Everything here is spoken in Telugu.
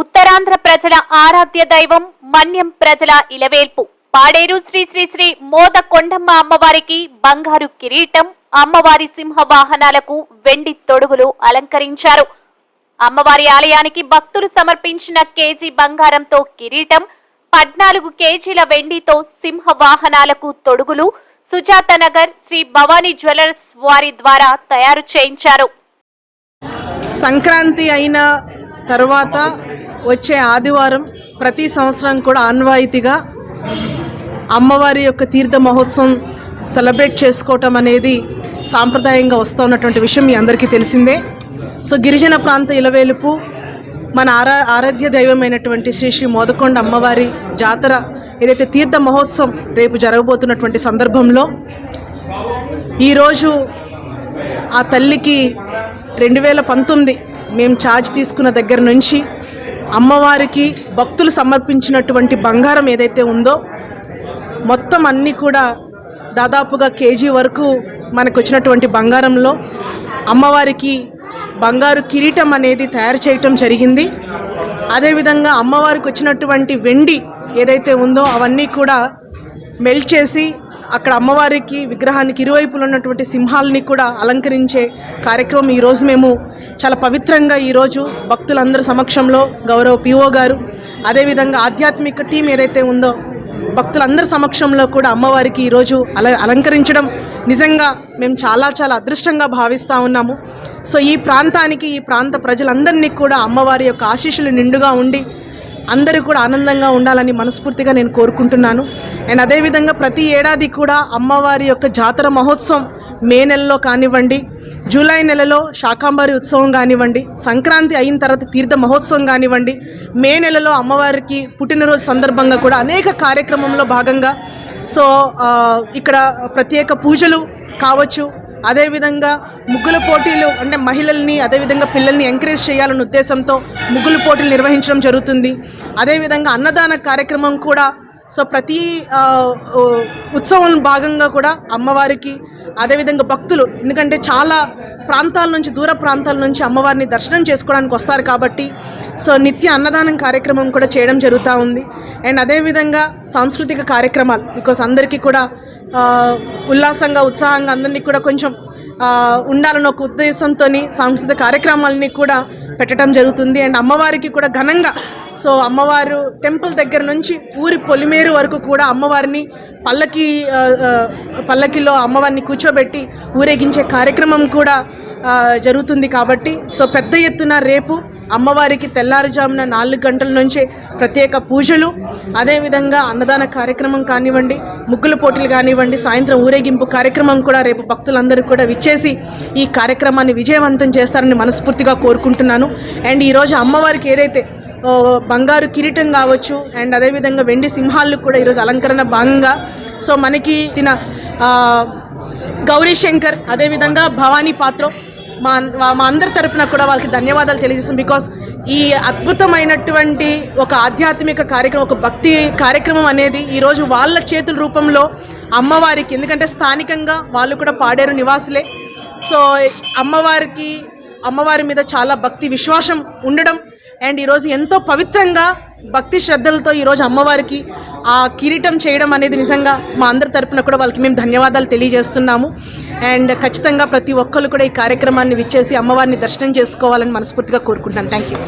ఉత్తరాంధ్ర ప్రజల ఆరాధ్య దైవం మన్యం ప్రజల ఇలవేల్పు. పాడేరు శ్రీ శ్రీ శ్రీ మోద కొండమ్మ అమ్మవారికి బంగారు కిరీటం అమ్మవారి సింహ వాహనాలకు వెండి తొడుగులు అలంకరించారు. అమ్మవారి ఆలయానికి భక్తులు సమర్పించిన కేజీ బంగారంతో కిరీటం పద్నాలుగు కేజీల వెండితో సింహ వాహనాలకు తొడుగులు సుజాత నగర్ శ్రీ భవానీ జ్యువెలర్స్ వారి ద్వారా తయారు చేయించారు. సంక్రాంతి అయిన తర్వాత వచ్చే ఆదివారం ప్రతి సంవత్సరం కూడా ఆన్వాయితీగా అమ్మవారి యొక్క తీర్థ మహోత్సవం సెలబ్రేట్ చేసుకోవటం అనేది సాంప్రదాయంగా వస్తూ ఉన్నటువంటి విషయం మీ అందరికీ తెలిసిందే. సో గిరిజన ప్రాంత ఇలవేలుపు మన ఆరా ఆరాధ్య దైవమైనటువంటి శ్రీ శ్రీ మోదకొండ అమ్మవారి జాతర ఏదైతే తీర్థ మహోత్సవం రేపు జరగబోతున్నటువంటి సందర్భంలో ఈరోజు ఆ తల్లికి రెండు వేల పంతొమ్మిది మేము ఛార్జ్ తీసుకున్న దగ్గర నుంచి అమ్మవారికి భక్తులు సమర్పించినటువంటి బంగారం ఏదైతే ఉందో మొత్తం అన్నీ కూడా దాదాపుగా కేజీ వరకు మనకు వచ్చినటువంటి బంగారంలో అమ్మవారికి బంగారు కిరీటం అనేది తయారు చేయటం జరిగింది. అదేవిధంగా అమ్మవారికి వచ్చినటువంటి వెండి ఏదైతే ఉందో అవన్నీ కూడా మెల్ట్ చేసి అక్కడ అమ్మవారికి విగ్రహానికి ఇరువైపులు ఉన్నటువంటి సింహాలని కూడా అలంకరించే కార్యక్రమం ఈరోజు మేము చాలా పవిత్రంగా ఈరోజు భక్తులందరి సమక్షంలో గౌరవ పిఓ గారు అదేవిధంగా ఆధ్యాత్మిక టీం ఏదైతే ఉందో భక్తులందరి సమక్షంలో కూడా అమ్మవారికి ఈరోజు అల అలంకరించడం నిజంగా మేము చాలా చాలా అదృష్టంగా భావిస్తూ ఉన్నాము. సో ఈ ప్రాంతానికి ఈ ప్రాంత ప్రజలందరినీ కూడా అమ్మవారి యొక్క ఆశీస్సులు నిండుగా ఉండి అందరూ కూడా ఆనందంగా ఉండాలని మనస్ఫూర్తిగా నేను కోరుకుంటున్నాను. అండ్ అదేవిధంగా ప్రతి ఏడాది కూడా అమ్మవారి యొక్క జాతర మహోత్సవం మే నెలలో కానివ్వండి జూలై నెలలో శాకాంబరి ఉత్సవం కానివ్వండి సంక్రాంతి అయిన తర్వాత తీర్థ మహోత్సవం కానివ్వండి మే నెలలో అమ్మవారికి పుట్టినరోజు సందర్భంగా కూడా అనేక కార్యక్రమంలో భాగంగా సో ఇక్కడ ప్రత్యేక పూజలు కావచ్చు. అదేవిధంగా ముగ్గుల పోటీలు అంటే మహిళల్ని అదేవిధంగా పిల్లల్ని ఎంకరేజ్ చేయాలనే ఉద్దేశంతో ముగ్గుల పోటీలు నిర్వహించడం జరుగుతుంది. అదేవిధంగా అన్నదాన కార్యక్రమం కూడా సో ప్రతి ఉత్సవం భాగంగా కూడా అమ్మవారికి అదేవిధంగా భక్తులు ఎందుకంటే చాలా ప్రాంతాల నుంచి దూర ప్రాంతాల నుంచి అమ్మవారిని దర్శనం చేసుకోవడానికి వస్తారు కాబట్టి సో నిత్య అన్నదానం కార్యక్రమం కూడా చేయడం జరుగుతూ ఉంది. అండ్ అదేవిధంగా సాంస్కృతిక కార్యక్రమాలు బికాస్ అందరికీ కూడా ఉల్లాసంగా ఉత్సాహంగా అందరినీ కూడా కొంచెం ఉండాలని ఉండాలన్న ఒక ఉద్దేశంతో సాంస్కృతిక కార్యక్రమాలని కూడా పెట్టడం జరుగుతుంది. అండ్ అమ్మవారికి కూడా ఘనంగా సో అమ్మవారు టెంపుల్ దగ్గర నుంచి ఊరి పొలిమేరు వరకు కూడా అమ్మవారిని పల్లకి పల్లకిలో అమ్మవారిని కూర్చోబెట్టి ఊరేగించే కార్యక్రమం కూడా జరుగుతుంది కాబట్టి సో పెద్ద ఎత్తున రేపు అమ్మవారికి తెల్లారుజామున నాలుగు గంటల నుంచే ప్రత్యేక పూజలు అదేవిధంగా అన్నదాన కార్యక్రమం కానివ్వండి ముగ్గుల పోటీలు కానివ్వండి సాయంత్రం ఊరేగింపు కార్యక్రమం కూడా రేపు భక్తులందరూ కూడా విచ్చేసి ఈ కార్యక్రమాన్ని విజయవంతం చేస్తారని మనస్ఫూర్తిగా కోరుకుంటున్నాను. అండ్ ఈరోజు అమ్మవారికి ఏదైతే బంగారు కిరీటం కావచ్చు అండ్ అదేవిధంగా వెండి సింహాలు కూడా ఈరోజు అలంకరణ భాగంగా సో మనకి తిన గౌరీ శంకర్ అదేవిధంగా భవానీ పాత్ర మా- మా అందరి తరపున కూడా వాళ్ళకి ధన్యవాదాలు తెలియజేస్తాం. బికాస్ ఈ అద్భుతమైనటువంటి ఒక ఆధ్యాత్మిక కార్యక్రమం ఒక భక్తి కార్యక్రమం అనేది ఈరోజు వాళ్ళ చేతుల రూపంలో అమ్మవారికి ఎందుకంటే స్థానికంగా వాళ్ళు కూడా పాడేరు నివాసులే. సో అమ్మవారికి అమ్మవారి మీద చాలా భక్తి విశ్వాసం ఉండడం అండ్ ఈరోజు ఎంతో పవిత్రంగా భక్తి శ్రద్ధలతో ఈరోజు అమ్మవారికి ఆ కిరీటం చేయడం అనేది నిజంగా మా అందరి తరపున కూడా వాళ్ళకి మేము ధన్యవాదాలు తెలియజేస్తున్నాము. అండ్ ఖచ్చితంగా ప్రతి ఒక్కరు కూడా ఈ కార్యక్రమాన్ని విచ్చేసి అమ్మవారిని దర్శనం చేసుకోవాలని మనస్ఫూర్తిగా కోరుకుంటాను థ్యాంక్ యూ